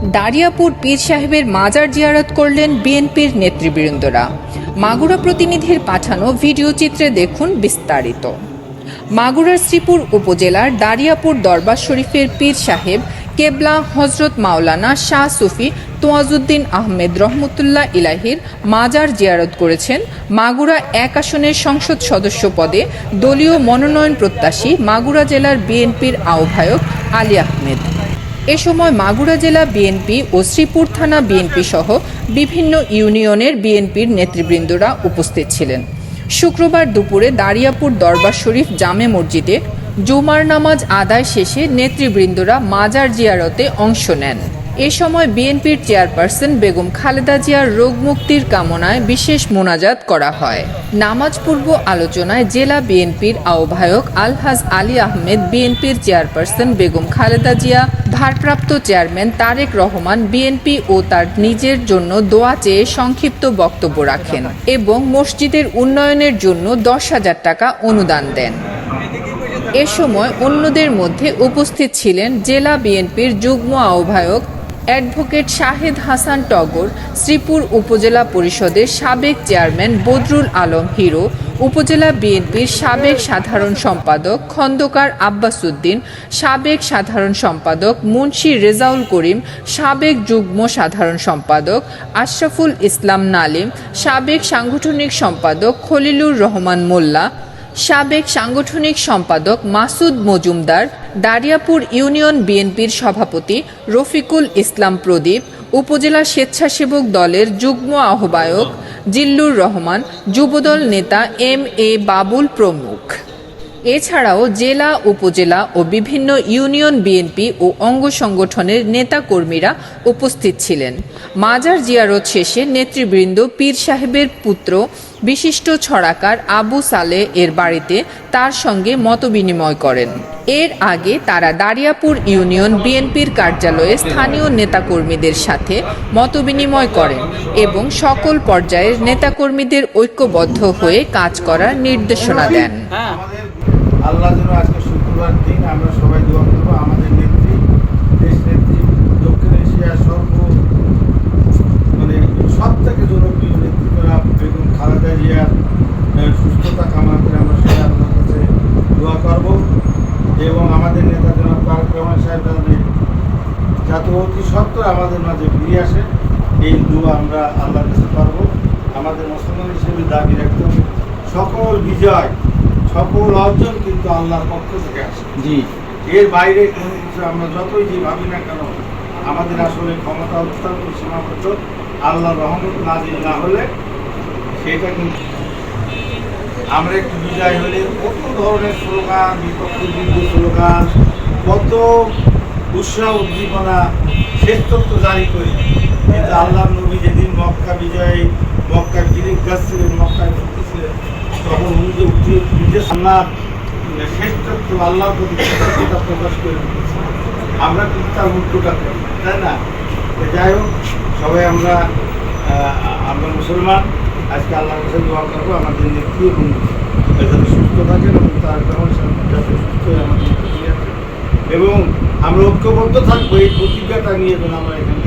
দারিয়াপুর পীর সাহেবের মাজার জিয়ারত করলেন বিএনপির নেতৃবৃন্দরা। মাগুরা প্রতিনিধির পাঠানো ভিডিও চিত্রে দেখুন বিস্তারিত। মাগুরার শ্রীপুর উপজেলার দারিয়াপুর দরবার শরীফের পীর সাহেব কেবলা হজরত মাওলানা শাহ সুফি তোয়াজুদ্দিন আহমেদ রহমতুল্লাহ ইলাহির মাজার জিয়ারত করেছেন। মাগুরা এক আসনের সংসদ সদস্য পদে দলীয় মনোনয়ন প্রত্যাশী মাগুরা জেলার বিএনপির আহ্বায়ক আলী আহমেদ। এ সময় মাগুরা জেলা বিএনপি ও শ্রীপুর থানা বিএনপি সহ বিভিন্ন ইউনিয়নের বিএনপির নেতৃবৃন্দরা উপস্থিত ছিলেন। শুক্রবার দুপুরে দারিয়াপুর দরবার শরীফ জামে মসজিদে জুমার নামাজ আদায় শেষে নেতৃবৃন্দরা মাজার জিয়ারতে অংশ নেন। এ সময় বিএনপির চেয়ারপারসন বেগম খালেদা জিয়ার রোগ মুক্তির কামনায় বিশেষ মোনাজাত করা হয়। নামাজ পূর্ব আলোচনায় জেলা বিএনপির আহ্বায়ক আলহাজ আলী আহমেদ, বিএনপির চেয়ারপারসন বেগম খালেদা জিয়া, ভারপ্রাপ্ত চেয়ারম্যান তারেক রহমান, বিএনপি ও তার নিজের জন্য দোয়া চেয়ে সংক্ষিপ্ত বক্তব্য রাখেন এবং মসজিদের উন্নয়নের জন্য দশ হাজার টাকা অনুদান দেন। এ সময় অন্যদের মধ্যে উপস্থিত ছিলেন জেলা বিএনপির যুগ্ম আহ্বায়ক অ্যাডভোকেট শাহেদ হাসান টগর শ্রীপুর উপজেলা পরিষদের সাবেক চেয়ারম্যান বদরুল আলম হিরো, উপজেলা বিএনপির সাবেক সাধারণ সম্পাদক খন্দকার আব্বাস উদ্দিন সাবেক সাধারণ সম্পাদক মুন্সি রেজাউল করিম, সাবেক যুগ্ম সাধারণ সম্পাদক আশরাফুল ইসলাম নালিম, সাবেক সাংগঠনিক সম্পাদক খলিলুর রহমান মোল্লা সাবেক সাংগঠনিক সম্পাদক মাসুদ মজুমদার, দারিয়াপুর ইউনিয়ন বিএনপির সভাপতি রফিকুল ইসলাম প্রদীপ, উপজেলা স্বেচ্ছাসেবক দলের যুগ্ম আহ্বায়ক জিল্লুর রহমান, যুবদল নেতা এম এ বাবুল প্রমুখ। এছাড়াও জেলা, উপজেলা ও বিভিন্ন ইউনিয়ন বিএনপি ও অঙ্গ সংগঠনের নেতাকর্মীরা উপস্থিত ছিলেন। মাজার জিয়ারত শেষে নেতৃবৃন্দ পীর সাহেবের পুত্র, বিশিষ্ট ছড়াকার আবু সালে এর বাড়িতে তার সঙ্গে মতবিনিময় করেন। এর আগে তারা দারিয়াপুর ইউনিয়ন বিএনপির কার্যালয়ে স্থানীয় নেতাকর্মীদের সাথে মতবিনিময় করেন এবং সকল পর্যায়ের নেতাকর্মীদের ঐক্যবদ্ধ হয়ে কাজ করার নির্দেশনা দেন। আল্লাহ যেন আজকে শুক্রবার দিন, আমরা সবাই দোয়া করব আমাদের নেত্রী, দেশ নেত্রী, দক্ষিণ এশিয়ার সর্ব মানে সব থেকে জনপ্রিয় নেতৃত্বরা বেগম খালেদা জিয়ার সুস্থতা কামনা করে আমরা সবাই আল্লাহর কাছে দোয়া করব। এবং আমাদের নেতা জনাব তারেক রহমান সাহেব যাতে যাতে অতি সত্তর আমাদের মাঝে ফিরে আসে, এই দোয়া আমরা আল্লাহর কাছে করব। আমাদের মুসলমান হিসেবে দাবি রাখতে হবে। সকল বিজয় সকল অর্জন কিন্তু আল্লাহর পক্ষ থেকে আসে। জি। এর বাইরে কোনো কিছু আমরা যতই যে ভাবি না কেন আমাদের আসলে ক্ষমতা অত্যন্ত সীমাবদ্ধ আল্লাহর রহমত নাজিল না হলে সেটা কিন্তু আমরা একটু বিজয় হলে কত ধরনের স্লোগান বিপক্ষ বিরুদ্ধে স্লোগান কত উৎসাহ উদ্দীপনা শ্রেষ্ঠত্ব জারি করি। কিন্তু আল্লাহ নবী যেদিন মক্কা বিজয় মক্কা গিরিক মক্কায় ঢুকতেছিলেন তখন উনি যে উঠে নিজের সান্নাত শ্রেষ্ঠত্ব আল্লাহর প্রতি কৃতজ্ঞতা প্রকাশ করে আমরা কিন্তু তার উল্টোটা করি, তাই না? যাই হোক, সবাই আমরা আমরা মুসলমান, আজকে আল্লাহর কাছে দোয়া করব আমাদের নেত্রী এবং যাতে সুস্থ থাকেন এবং তার গ্রহণ যাতে সুস্থ আমাদের এবং আমরা ঐক্যবদ্ধ থাকব, এই প্রতিজ্ঞাটা নিয়ে যেন আমরা এখান